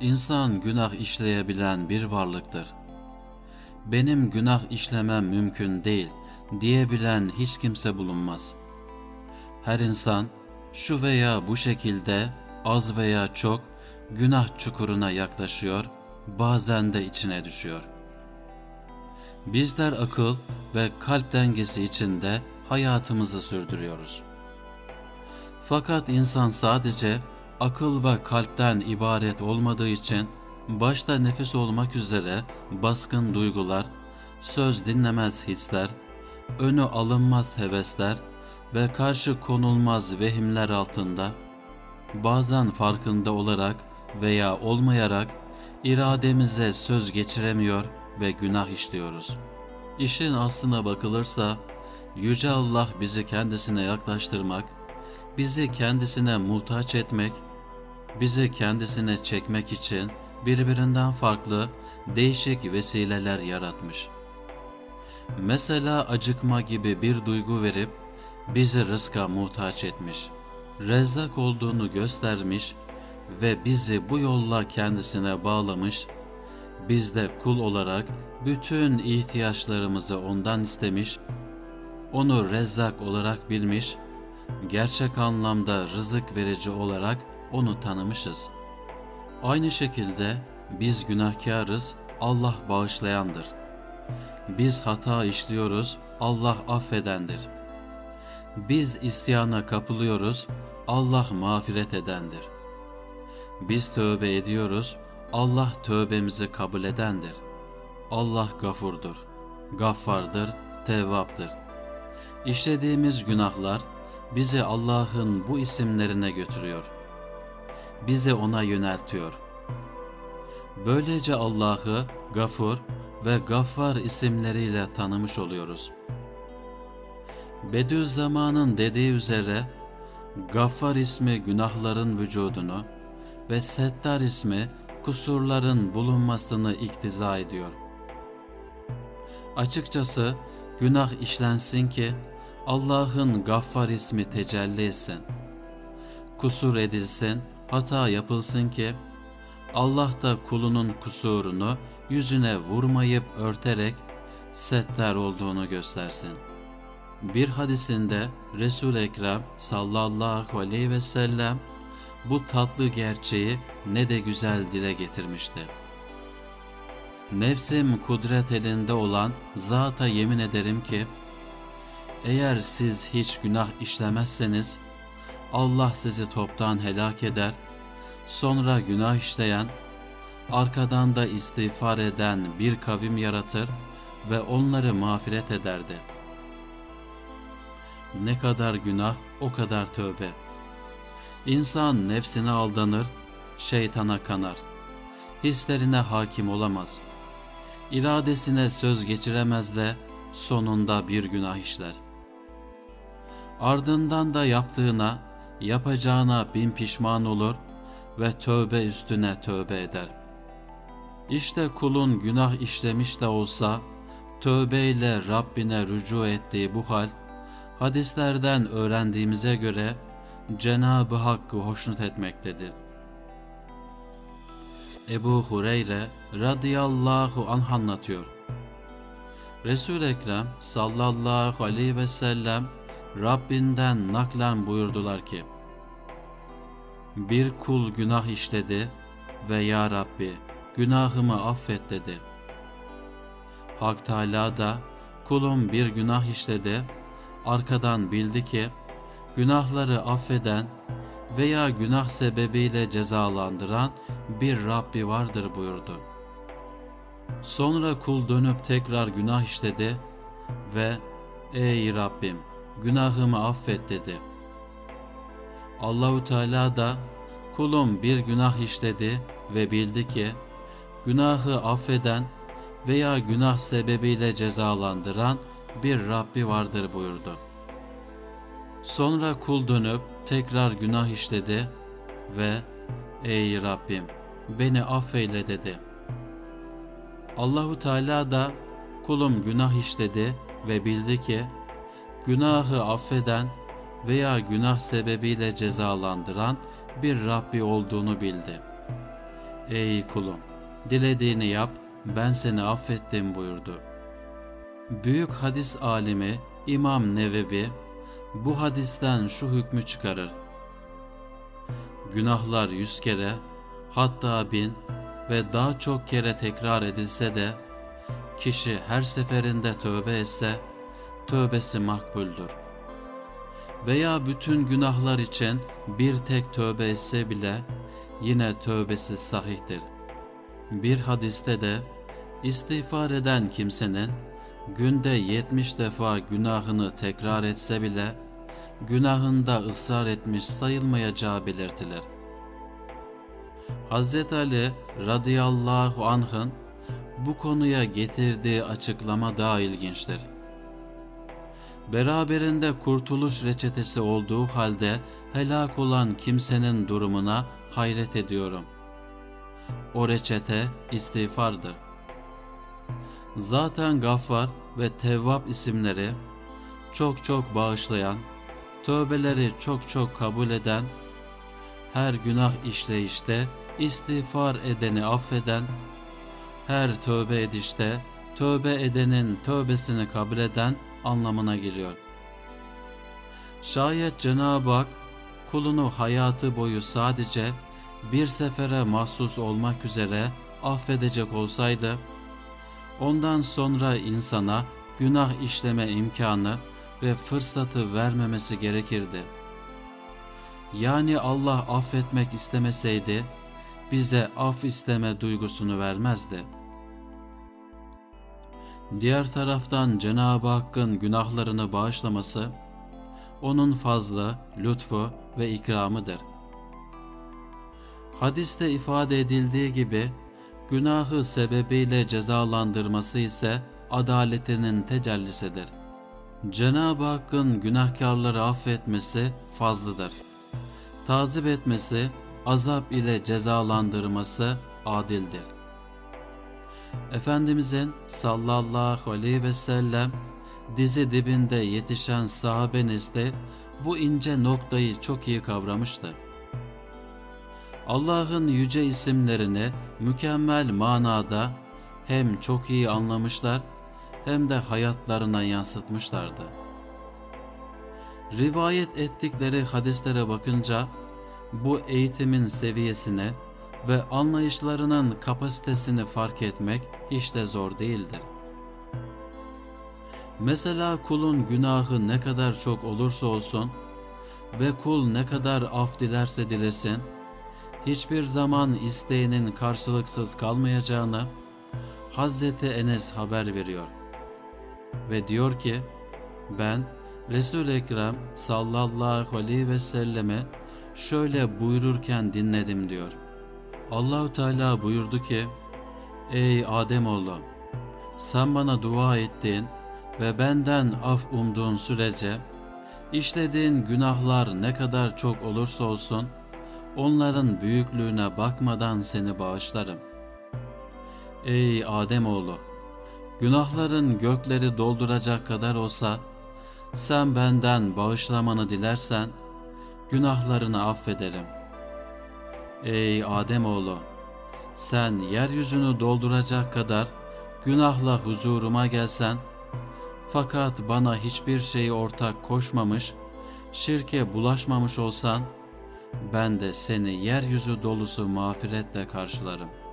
İnsan günah işleyebilen bir varlıktır. Benim günah işlemem mümkün değil diyebilen hiç kimse bulunmaz. Her insan şu veya bu şekilde az veya çok günah çukuruna yaklaşıyor, bazen de içine düşüyor. Bizler akıl ve kalp dengesi içinde hayatımızı sürdürüyoruz. Fakat insan sadece akıl ve kalpten ibaret olmadığı için başta nefis olmak üzere baskın duygular, söz dinlemez hisler, önü alınmaz hevesler ve karşı konulmaz vehimler altında bazen farkında olarak veya olmayarak irademize söz geçiremiyor ve günah işliyoruz. İşin aslına bakılırsa Yüce Allah bizi kendisine yaklaştırmak, bizi kendisine muhtaç etmek, bizi kendisine çekmek için birbirinden farklı değişik vesileler yaratmış. Mesela acıkma gibi bir duygu verip bizi rızka muhtaç etmiş. Rezzak olduğunu göstermiş ve bizi bu yolla kendisine bağlamış. Biz de kul olarak bütün ihtiyaçlarımızı ondan istemiş, onu Rezzak olarak bilmiş, gerçek anlamda rızık verici olarak onu tanımışız. Aynı şekilde biz günahkarız, Allah bağışlayandır. Biz hata işliyoruz, Allah affedendir. Biz isyana kapılıyoruz, Allah mağfiret edendir. Biz tövbe ediyoruz, Allah tövbemizi kabul edendir. Allah gafurdur, gaffardır, tevvaptır. İşlediğimiz günahlar bizi Allah'ın bu isimlerine götürüyor. Bizi ona yöneltiyor. Böylece Allah'ı Gafur ve Gaffar isimleriyle tanımış oluyoruz. Bediüzzaman'ın dediği üzere Gaffar ismi günahların vücudunu ve Settar ismi kusurların bulunmasını iktiza ediyor. Açıkçası günah işlensin ki Allah'ın Gaffar ismi tecelli etsin. Kusur edilsin, hata yapılsın ki Allah da kulunun kusurunu yüzüne vurmayıp örterek settar olduğunu göstersin. Bir hadisinde resul Ekrem sallallahu aleyhi ve sellem bu tatlı gerçeği ne de güzel dile getirmişti. Nefsim kudret elinde olan zata yemin ederim ki, eğer siz hiç günah işlemezseniz, Allah sizi toptan helak eder, sonra günah işleyen, arkadan da istiğfar eden bir kavim yaratır ve onları mağfiret ederdi. Ne kadar günah, o kadar tövbe. İnsan nefsine aldanır, şeytana kanar. Hislerine hakim olamaz. İradesine söz geçiremez de sonunda bir günah işler. Ardından da yaptığına, yapacağına bin pişman olur ve tövbe üstüne tövbe eder. İşte kulun günah işlemiş de olsa, tövbeyle Rabbine rücu ettiği bu hal, hadislerden öğrendiğimize göre Cenab-ı Hakk'ı hoşnut etmektedir. Ebu Hureyre radıyallahu anh anlatıyor. Resul Ekrem sallallahu aleyhi ve sellem Rabbinden naklen buyurdular ki Bir kul günah işledi ve ya Rabbi günahımı affet dedi. Hak Teala da kulum bir günah işledi arkadan bildi ki günahları affeden veya günah sebebiyle cezalandıran bir Rabbi vardır buyurdu. Sonra kul dönüp tekrar günah işledi ve ey Rabbim günahımı affet dedi. Allahu Teala da kulum bir günah işledi ve bildi ki günahı affeden veya günah sebebiyle cezalandıran bir Rabbi vardır buyurdu. Sonra kul dönüp tekrar günah işledi ve ey Rabbim beni affeyle dedi. Allahu Teala da kulum günah işledi ve bildi ki günahı affeden veya günah sebebiyle cezalandıran bir Rabbi olduğunu bildi. Ey kulum, dilediğini yap, ben seni affettim buyurdu. Büyük hadis alimi İmam Nevevi bu hadisten şu hükmü çıkarır. Günahlar yüz kere, hatta bin ve daha çok kere tekrar edilse de, kişi her seferinde tövbe etse, tövbesi makbuldür. Veya bütün günahlar için bir tek tövbe etse bile, yine tövbesi sahihtir. Bir hadiste de, istiğfar eden kimsenin, günde yetmiş defa günahını tekrar etse bile, günahında ısrar etmiş sayılmayacağı belirtilir. Hz. Ali radıyallahu anh'ın bu konuya getirdiği açıklama daha ilginçtir. Beraberinde kurtuluş reçetesi olduğu halde helak olan kimsenin durumuna hayret ediyorum. O reçete istiğfardır. Zaten Gaffar ve Tevvab isimleri çok çok bağışlayan, tövbeleri çok çok kabul eden, her günah işleyişte istiğfar edeni affeden, her tövbe edişte tövbe edenin tövbesini kabul eden anlamına geliyor. Şayet Cenab-ı Hak kulunu hayatı boyu sadece bir sefere mahsus olmak üzere affedecek olsaydı, ondan sonra insana günah işleme imkanı ve fırsatı vermemesi gerekirdi. Yani Allah affetmek istemeseydi, bize af isteme duygusunu vermezdi. Diğer taraftan Cenab-ı Hakk'ın günahlarını bağışlaması, onun fazlı, lütfu ve ikramıdır. Hadiste ifade edildiği gibi, günahı sebebiyle cezalandırması ise adaletinin tecellisidir. Cenab-ı Hakk'ın günahkarları affetmesi fazlıdır. Tazip etmesi, azap ile cezalandırması adildir. Efendimizin sallallahu aleyhi ve sellem dizi dibinde yetişen sahabeniz de bu ince noktayı çok iyi kavramıştı. Allah'ın yüce isimlerini mükemmel manada hem çok iyi anlamışlar hem de hayatlarına yansıtmışlardı. Rivayet ettikleri hadislere bakınca bu eğitimin seviyesine ve anlayışlarının kapasitesini fark etmek hiç de zor değildir. Mesela kulun günahı ne kadar çok olursa olsun ve kul ne kadar af dilerse dilesin, hiçbir zaman isteğinin karşılıksız kalmayacağını Hazreti Enes haber veriyor. Ve diyor ki, ben Resul-i Ekrem sallallahu aleyhi ve selleme şöyle buyururken dinledim diyor. Allahu Teala buyurdu ki, Ey Ademoğlu, sen bana dua ettin ve benden af umduğun sürece, işlediğin günahlar ne kadar çok olursa olsun, onların büyüklüğüne bakmadan seni bağışlarım. Ey Ademoğlu, günahların gökleri dolduracak kadar olsa, sen benden bağışlamanı dilersen, günahlarını affederim. Ey Ademoğlu, sen yeryüzünü dolduracak kadar günahla huzuruma gelsen, fakat bana hiçbir şeyi ortak koşmamış, şirke bulaşmamış olsan, ben de seni yeryüzü dolusu mağfiretle karşılarım.''